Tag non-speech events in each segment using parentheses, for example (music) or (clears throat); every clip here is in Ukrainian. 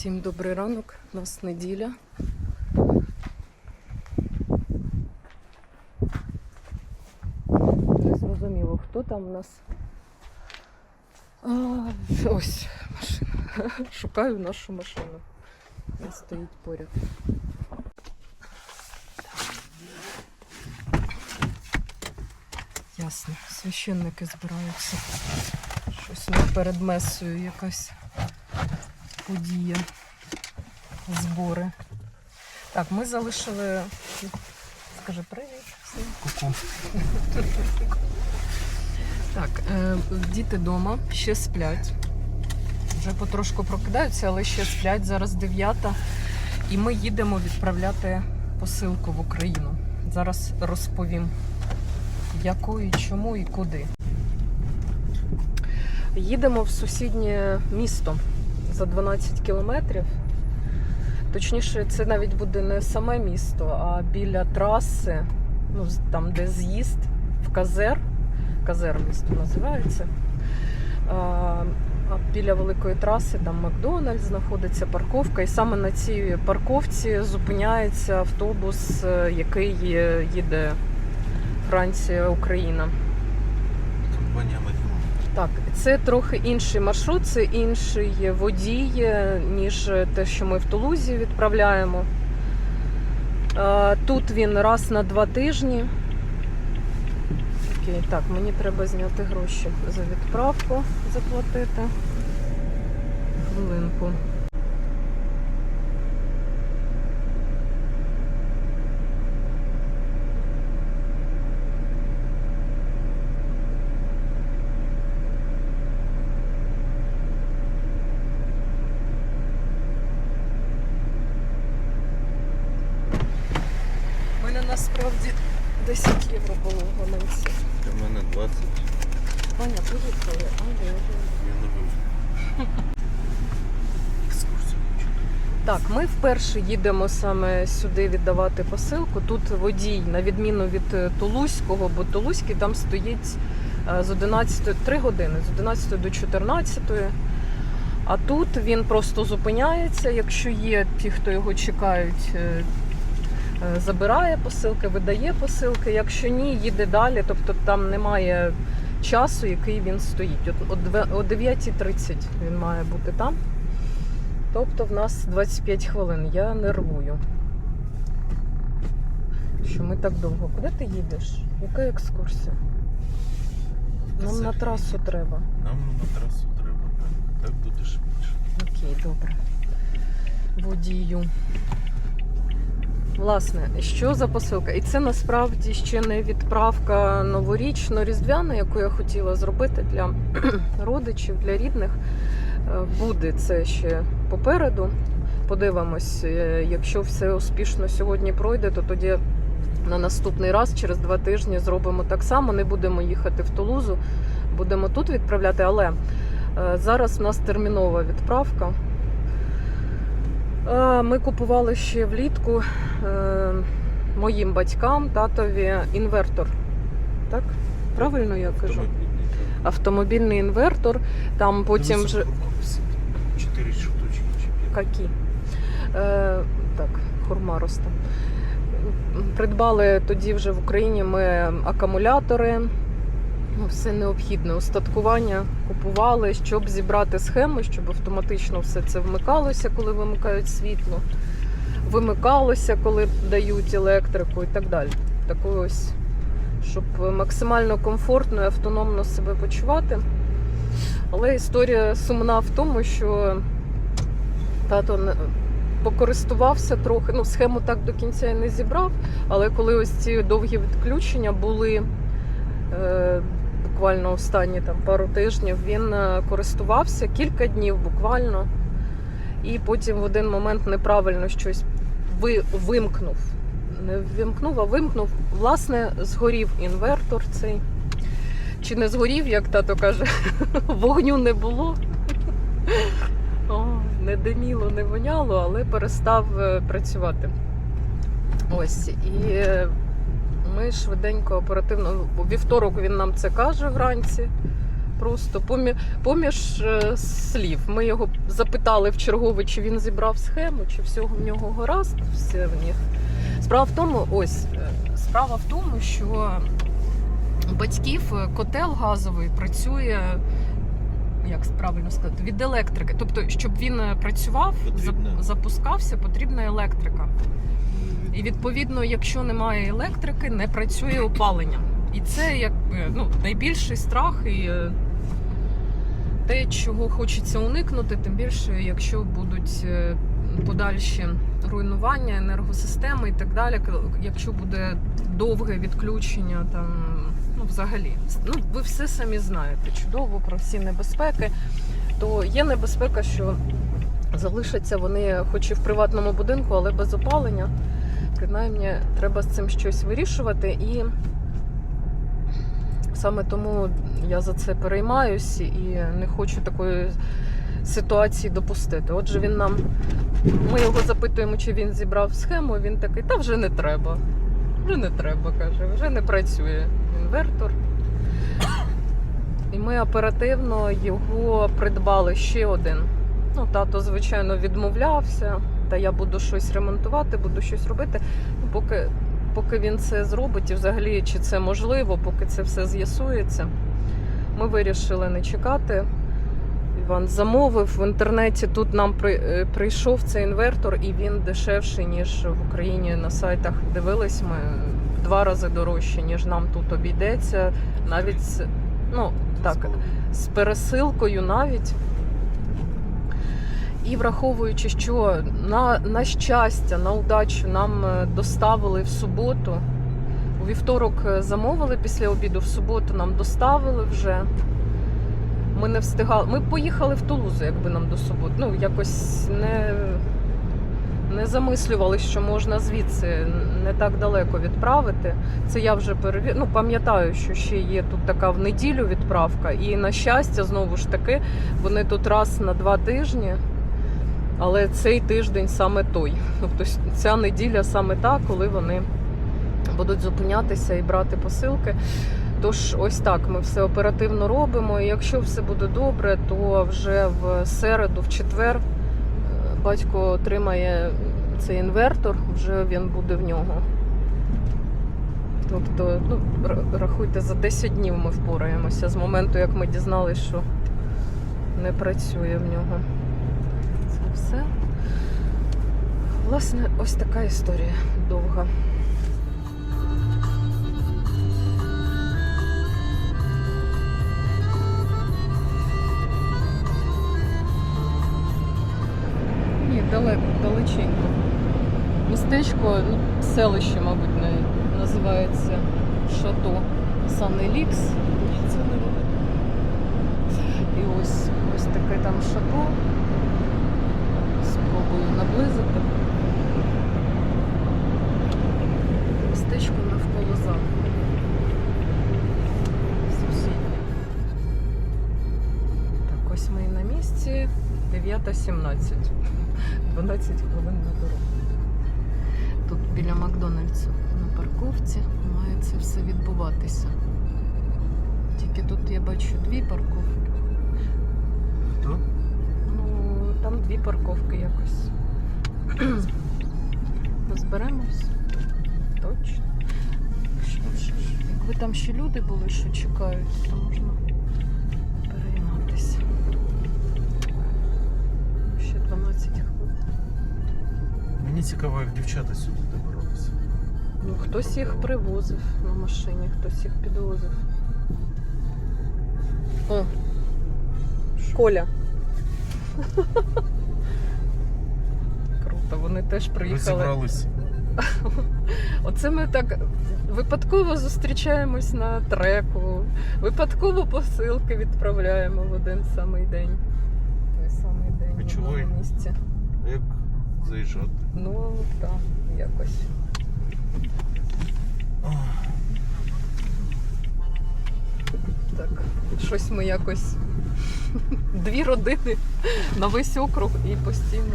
Всім добрий ранок, у нас неділя. Не зрозуміло, хто там у нас. А, ось машина. (laughs) Шукаю нашу машину. Вона стоїть поряд. Ясно, священники збираються. Щось перед месою якась подія, збори. Так, ми залишили. Скажи привіт. всім. Ку-ку. Так, е, діти вдома ще сплять. Вже потрошку прокидаються, але ще сплять. Зараз дев'ята. І ми їдемо відправляти посилку в Україну. Зараз розповім, якою, чому і куди. Їдемо в сусіднє місто за 12 кілометрів. Точніше, це навіть буде не саме місто, а біля траси, ну, там, де з'їзд в Казер. Казер місто називається. А, біля великої траси там Макдональдс знаходиться парковка, і саме на цій парковці зупиняється автобус, е, який е, їде Франція-Україна. Компанія. Так, це трохи інший маршрут, це інший водій, ніж те, що ми в Тулузі відправляємо. Тут він раз на два тижні. Окей, так, мені треба зняти гроші за відправку, заплатити. Хвилинку. У мене насправді 10 євро було в гаманці. Для мене 20. Ваня, поїхали. А, добре. Я не вивчу. Екскурсію хочу. Так, ми вперше їдемо саме сюди віддавати посилку. Тут водій, на відміну від е, Тулузького, бо Тулузький там стоїть е, з 11, 3 години, з 11 до 14. А тут він просто зупиняється. Якщо є ті, хто його чекають, е, забирає посилки, видає посилки. Якщо ні, їде далі. Тобто там немає часу, який він стоїть. От о 9.30 він має бути там. Тобто в нас 25 хвилин. Я нервую. Що ми так довго. Куди ти їдеш? Яка екскурсія? Нам на трасу треба. Нам на трасу треба. Так, так буде швидше. Окей, добре. Водію. Власне, що за посилка? І це насправді ще не відправка новорічно-різдвяна, яку я хотіла зробити для (clears throat) родичів, для рідних. Буде це ще попереду. Подивимось, е, якщо все успішно сьогодні пройде, то тоді на наступний раз, через два тижні, зробимо так само. Не будемо їхати в Тулузу, будемо тут відправляти. Але е, зараз в нас термінова відправка. Е, Ми купували ще влітку моїм батькам, татові інвертор. Так? Правильно я кажу? Автомобільний, інвертор. Там потім вже. Хурма висить. Чотири штучки чи? Е, так, хурма росте. Придбали тоді вже в Україні ми акумулятори, ну, все необхідне устаткування купували, щоб зібрати схему, щоб автоматично все це вмикалося, коли вимикають світло, вимикалося, коли дають електрику і так далі. Такою ось, щоб максимально комфортно і автономно себе почувати. Але історія сумна в тому, що тато покористувався трохи. Ну, схему так до кінця і не зібрав, але коли ось ці довгі відключення були е, буквально останні там пару тижнів, він е, користувався кілька днів буквально, і потім в один момент неправильно щось ви, вимкнув. Не вимкнув, а вимкнув. Власне, згорів інвертор цей. Чи не згорів, як тато каже, (laughs) вогню не було. О, не диміло, не воняло, але перестав е, працювати. Ось. І ми швиденько, оперативно. У вівторок він нам це каже вранці. просто помі, поміж е, слів. Ми його запитали в чергове, чи він зібрав схему, чи всього в нього гаразд. Все в них. Справа в тому, ось е, справа в тому, що у батьків е, котел газовий працює. Як правильно сказати, від електрики. Тобто, щоб він е, працював, Потрібна. запускався, потрібна електрика. І відповідно, якщо немає електрики, не працює опалення. І це як е, ну, найбільший страх і те, чого хочеться уникнути, тим більше, якщо будуть подальші руйнування енергосистеми і так далі, якщо буде довге відключення, там ну взагалі, ну ви все самі знаєте чудово про всі небезпеки, то є небезпека, що залишаться вони, хоч і в приватному будинку, але без опалення. Принаймні, треба з цим щось вирішувати, і саме тому я за це переймаюсь і не хочу такої ситуації допустити. Отже, він нам. Ми його запитуємо, чи він зібрав схему. Він такий, та вже не треба. Вже не треба, каже, вже не працює інвертор. І ми оперативно його придбали ще один. Ну, тато, звичайно, відмовлявся. Та я буду щось ремонтувати, буду щось робити. Ну, Поки, поки він це зробить, і взагалі чи це можливо, поки це все з'ясується, ми вирішили не чекати. Іван замовив в інтернеті. Тут нам е, прийшов цей інвертор, і він дешевший, ніж в Україні на сайтах дивились. Ми в два рази дорожче, ніж нам тут обійдеться. Навіть ну так, з пересилкою навіть. І враховуючи, що на, на щастя, на удачу нам е, доставили в суботу. У вівторок е, замовили після обіду, в суботу нам доставили вже. Ми не встигали. Ми поїхали в Тулузу, якби нам до суботи. Ну, якось не, не замислювали, що можна звідси не так далеко відправити. Це я вже перевір... ну, пам'ятаю, що ще є тут така в неділю відправка. І на щастя, знову ж таки, вони тут раз на два тижні. Але цей тиждень саме той. Тобто ця неділя саме та, коли вони будуть зупинятися і брати посилки. Тож, ось так ми все оперативно робимо. І якщо все буде добре, то вже в середу, в четвер, е, батько отримає цей інвертор, вже він буде в нього. Тобто, ну, рахуйте, за 10 днів ми впораємося з моменту, як ми дізналися, що не працює в нього. Це все. Власне, ось така історія довга. Далеко. Містечко, ну, селище, мабуть, називається Шато Сан-Елікс. І ось ось таке там шато. Спробую наблизити. Ми і 9.17. 12 хвилин на дорогу. Тут біля Макдональдсу на парковці має це все відбуватися. Тільки тут я бачу дві парковки. Хто? Ну, там дві парковки якось. (clears throat) Розберемось. Точно. Якби там ще люди були, що чекають, то можна Мені цікаво, як дівчата сюди добиралися. Ну, хтось їх привозив на машині, хтось їх підвозив. О, Коля. Круто, вони теж приїхали. Розібрались. (laughs) Оце ми так випадково зустрічаємось на треку, випадково посилки відправляємо в один самий день. Той самий день в Ключовий. одному місці. Як заїжджати? Ну так, якось. Так, щось ми якось (laughs) дві родини на весь округ і постійно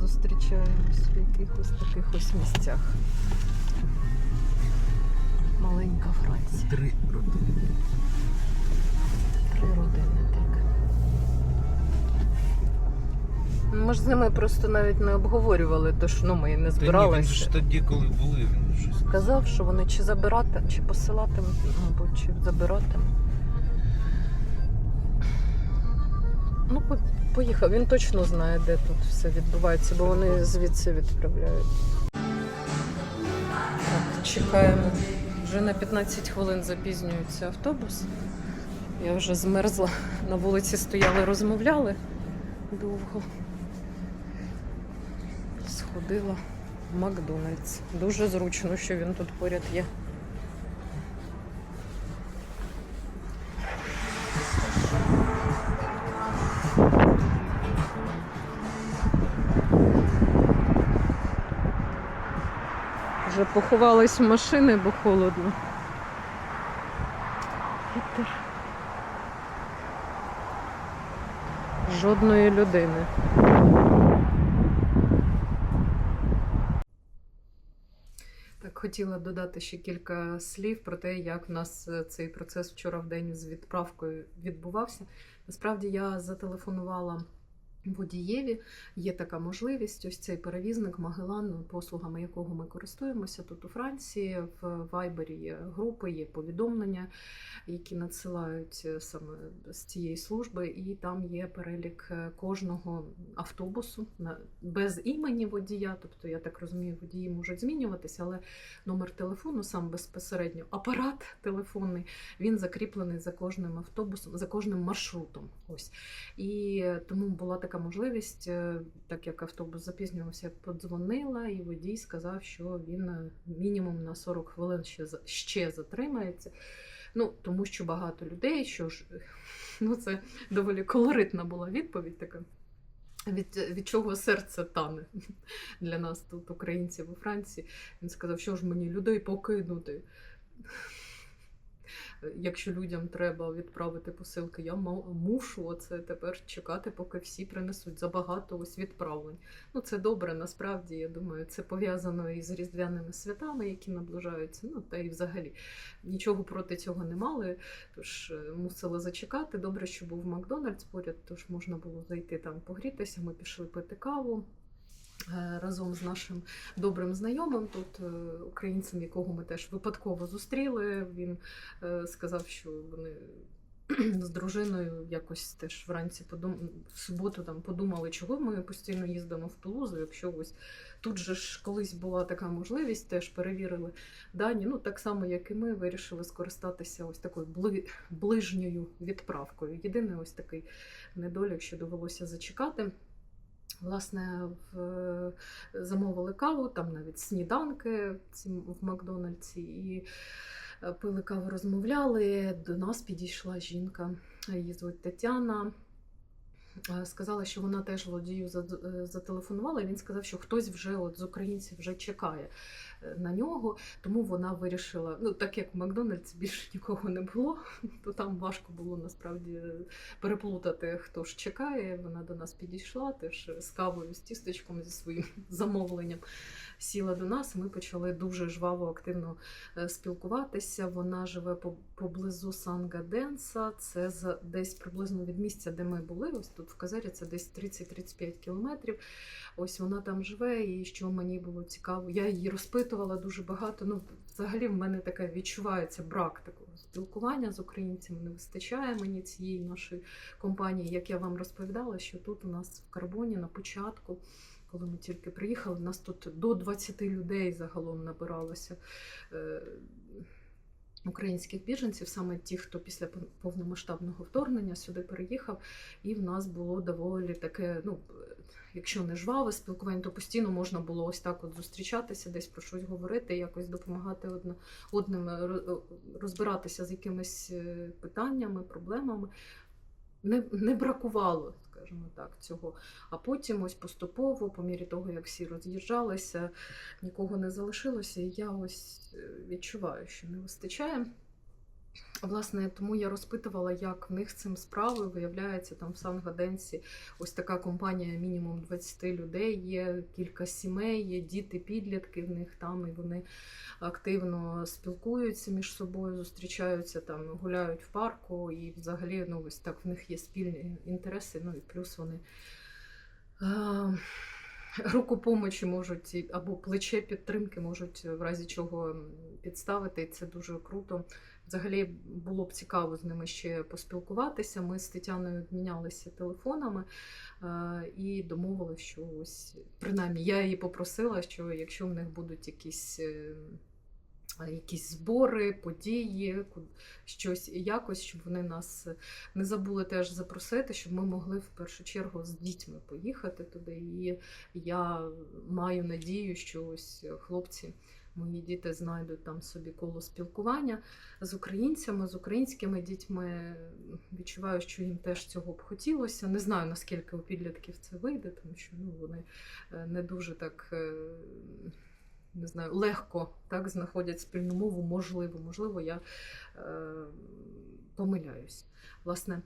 зустрічаємось в якихось таких ось місцях. Маленька Франція. Три родини. Три родини, Ми ж з ними просто навіть не обговорювали, тож ну, ми і не Та ні, він збиралися. ж тоді, коли були, він щось сказав. Казав, що вони чи забирати, чи посилати, мабуть, чи забирати. Ну, по- поїхав. Він точно знає, де тут все відбувається, бо вони звідси відправляють. Так, чекаємо. Вже на 15 хвилин запізнюється автобус. Я вже змерзла. На вулиці стояли, розмовляли довго. Сходила в Макдональдс. Дуже зручно, що він тут поряд є. Вже поховались машини, бо холодно. Жодної людини. Хотіла додати ще кілька слів про те, як в нас е, цей процес вчора в день з відправкою відбувався. Насправді я зателефонувала водієві. Є така можливість. Ось цей перевізник Магелан, послугами якого ми користуємося тут у Франції. В Вайбері є групи, є повідомлення, які надсилають е, саме з цієї служби, і там є перелік е, кожного автобусу без імені водія. Тобто, я так розумію, водії можуть змінюватися, але номер телефону, сам безпосередньо апарат телефонний, він закріплений за кожним автобусом, за кожним маршрутом. Ось. І е, тому була така можливість, е, так як автобус запізнювався, подзвонила, і водій сказав, що він е, мінімум на 40 хвилин ще, ще затримається. Ну, тому що багато людей, що ж, (laughs) ну це доволі колоритна була відповідь така. Від, від чого серце тане (laughs) для нас тут, українців у Франції. Він сказав, що ж мені людей покинути. Якщо людям треба відправити посилки, я мушу оце тепер чекати, поки всі принесуть забагато ось відправлень. Ну це добре, насправді я думаю, це пов'язано із різдвяними святами, які наближаються. Ну та й взагалі нічого проти цього не мали. Тож е, мусили зачекати. Добре, що був Макдональдс поряд, тож можна було зайти там погрітися. Ми пішли пити каву. Е, Разом з нашим добрим знайомим, тут е, українцем, якого ми теж випадково зустріли. Він е, сказав, що вони (clears throat) з дружиною якось теж вранці подум... в суботу там подумали, чого ми постійно їздимо в Тулузу, якщо ось тут же ж колись була така можливість, теж перевірили дані. Ну так само, як і ми, вирішили скористатися ось такою бли... ближньою відправкою. Єдиний ось такий недолік, що довелося зачекати. Власне, в... замовили каву, там навіть сніданки в Макдональдсі, і е, пили каву, розмовляли. До нас підійшла жінка, її звуть Тетяна. Е, Сказала, що вона теж водію е, зателефонувала. і Він сказав, що хтось вже от з українців вже чекає е, на нього. Тому вона вирішила, ну так як в Макдональдсі більше нікого не було, (laughs) то там важко було насправді переплутати, хто ж чекає. Вона до нас підійшла теж з кавою, з тістечком, зі своїм (laughs) замовленням. Сіла до нас, ми почали дуже жваво, активно спілкуватися. Вона живе по- поблизу Санга-Денса. Це десь приблизно від місця, де ми були. Ось тут в Казері це десь 30-35 кілометрів. Ось вона там живе, і що мені було цікаво, я її розпитувала дуже багато. Ну, взагалі, в мене таке відчувається брак такого спілкування з українцями. Не вистачає мені цієї нашої компанії. Як я вам розповідала, що тут у нас в Карбоні на початку. Коли ми тільки приїхали, нас тут до 20 людей загалом набиралося е, українських біженців, саме ті, хто після пов- повномасштабного вторгнення сюди переїхав, і в нас було доволі таке, ну. Якщо не жваве спілкування, то постійно можна було ось так от зустрічатися, десь про щось говорити, якось допомагати одне одним е, розбиратися з якимись е, питаннями, проблемами. Не, не бракувало, скажімо так, цього. А потім ось поступово, по мірі того, як всі роз'їжджалися, нікого не залишилося, і я ось е, відчуваю, що не вистачає. Власне, тому я розпитувала, як в них цим справи. Виявляється, там в Сан-Гаденсі ось така компанія, мінімум 20 людей, є кілька сімей, є діти, підлітки в них там, і вони активно спілкуються між собою, зустрічаються там, гуляють в парку, і взагалі ну, ось так в них є спільні інтереси. Ну і плюс вони. Е, Руку помочі можуть або плече підтримки можуть в разі чого підставити, і це дуже круто. Взагалі було б цікаво з ними ще поспілкуватися. Ми з Тетяною обмінялися телефонами е, і домовилися, що ось принаймні я її попросила, що якщо в них будуть якісь. Е, Якісь збори, події, щось якось, щоб вони нас не забули теж запросити, щоб ми могли в першу чергу з дітьми поїхати туди. І я маю надію, що ось хлопці, мої діти знайдуть там собі коло спілкування з українцями, з українськими дітьми. Відчуваю, що їм теж цього б хотілося. Не знаю наскільки у підлітків це вийде, тому що ну, вони е, не дуже так. Не знаю, легко так знаходять спільну мову, можливо, можливо, я е, помиляюсь. Власне,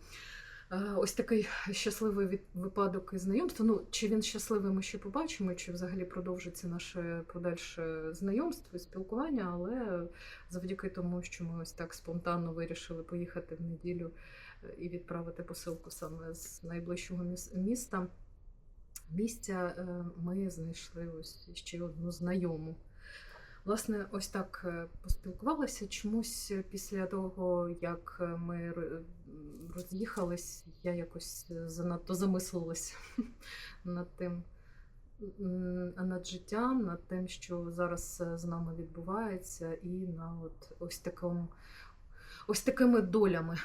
е, ось такий щасливий від, випадок і знайомства. Ну, чи він щасливий, ми ще побачимо, чи взагалі продовжиться наше подальше знайомство і спілкування, але завдяки тому, що ми ось так спонтанно вирішили поїхати в неділю е, і відправити посилку саме з найближчого міс- міста. Місця е, ми знайшли ось ще одну знайому. Власне, ось так е, поспілкувалися. Чомусь після того, як е, ми роз'їхались, я якось занадто замислилась (laughs) над тим, над життям, над тим, що зараз з нами відбувається, і на от ось такому, ось такими долями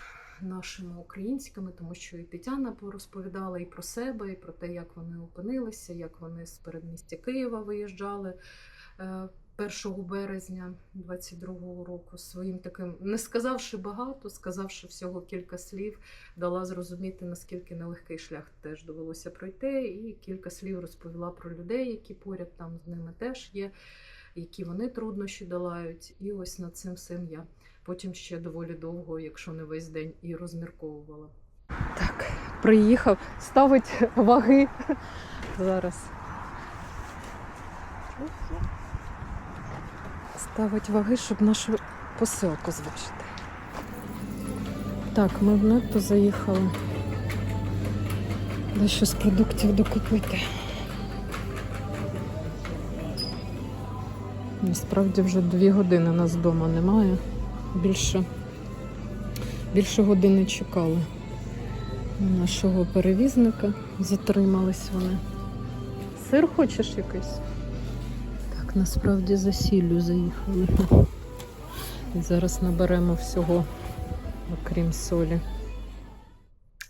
нашими українськими, тому що і Тетяна розповідала і про себе, і про те, як вони опинилися, як вони з передмістя Києва виїжджали. е, 1 березня 22-го року своїм таким, не сказавши багато, сказавши всього кілька слів, дала зрозуміти, наскільки нелегкий шлях теж довелося пройти, і кілька слів розповіла про людей, які поряд там з ними теж є, які вони труднощі долають. І ось над цим всім я потім ще доволі довго, якщо не весь день, і розмірковувала. Так, приїхав, ставить ваги зараз. Ставить ваги, щоб нашу посилку зважити. Так, ми в нетто заїхали. Дещо з продуктів докупити. Насправді вже дві години нас вдома немає. Більше, більше години чекали нашого перевізника. Затримались вони. Сир хочеш якийсь? Так, насправді за сіллю заїхали. Зараз наберемо всього, окрім солі.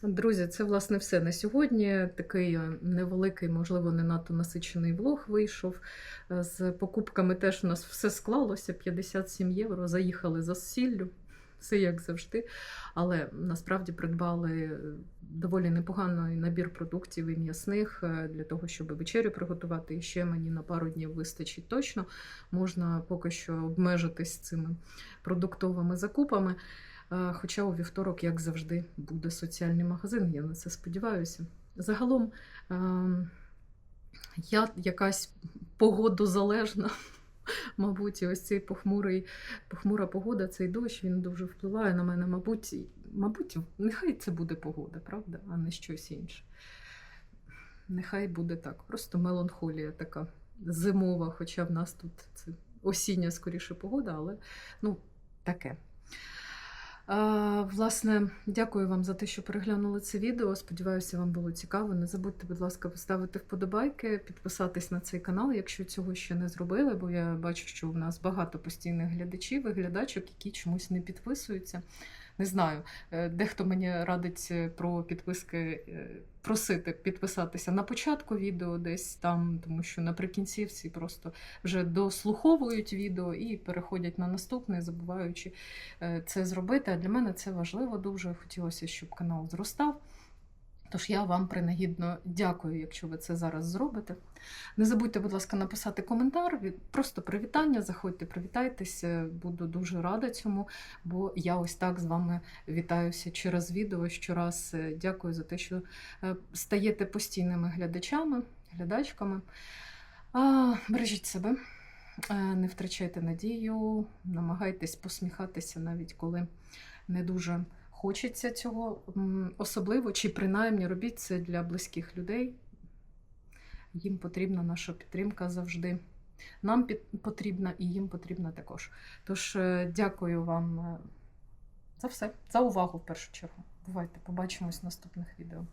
Друзі, це власне все на сьогодні. Такий е, невеликий, можливо, не надто насичений влог вийшов. Е, З покупками теж у нас все склалося: 57 євро. Заїхали за сіллю. Все як завжди. Але насправді придбали е, доволі непоганий набір продуктів і м'ясних для того, щоб вечерю приготувати. І ще мені на пару днів вистачить точно. Можна поки що обмежитись цими продуктовими закупами. Е, Хоча у вівторок, як завжди, буде соціальний магазин, я на це сподіваюся. Загалом ем, я якась погодозалежна. (laughs) Мабуть, ось цей похмурий, похмура погода, цей дощ, він дуже впливає на мене. Мабуть, мабуть, нехай це буде погода, правда, а не щось інше. Нехай буде так. Просто меланхолія така зимова, хоча в нас тут це осіння скоріше погода, але ну, таке. Власне, дякую вам за те, що переглянули це відео. Сподіваюся, вам було цікаво. Не забудьте, будь ласка, поставити вподобайки, підписатись на цей канал, якщо цього ще не зробили, бо я бачу, що в нас багато постійних глядачів і глядачок, які чомусь не підписуються. Не знаю, е, дехто мені радить е, про підписки е, просити підписатися на початку відео, десь там, тому що наприкінці всі просто вже дослуховують відео і переходять на наступне, забуваючи це зробити. А для мене це важливо дуже. Хотілося, щоб канал зростав. Тож я вам принагідно дякую, якщо ви це зараз зробите. Не забудьте, будь ласка, написати коментар, просто привітання. Заходьте, привітайтеся. Буду дуже рада цьому, бо я ось так з вами вітаюся через відео. Щораз Е, дякую за те, що е, стаєте постійними глядачами, глядачками. Бережіть себе, е, не втрачайте надію, намагайтесь посміхатися, навіть коли не дуже хочеться цього. Особливо, чи принаймні робіть це для близьких людей. Їм потрібна наша підтримка завжди. Нам потрібна і їм потрібна також. Тож е, дякую вам е, за все, за увагу в першу чергу. Бувайте, побачимось в наступних відео.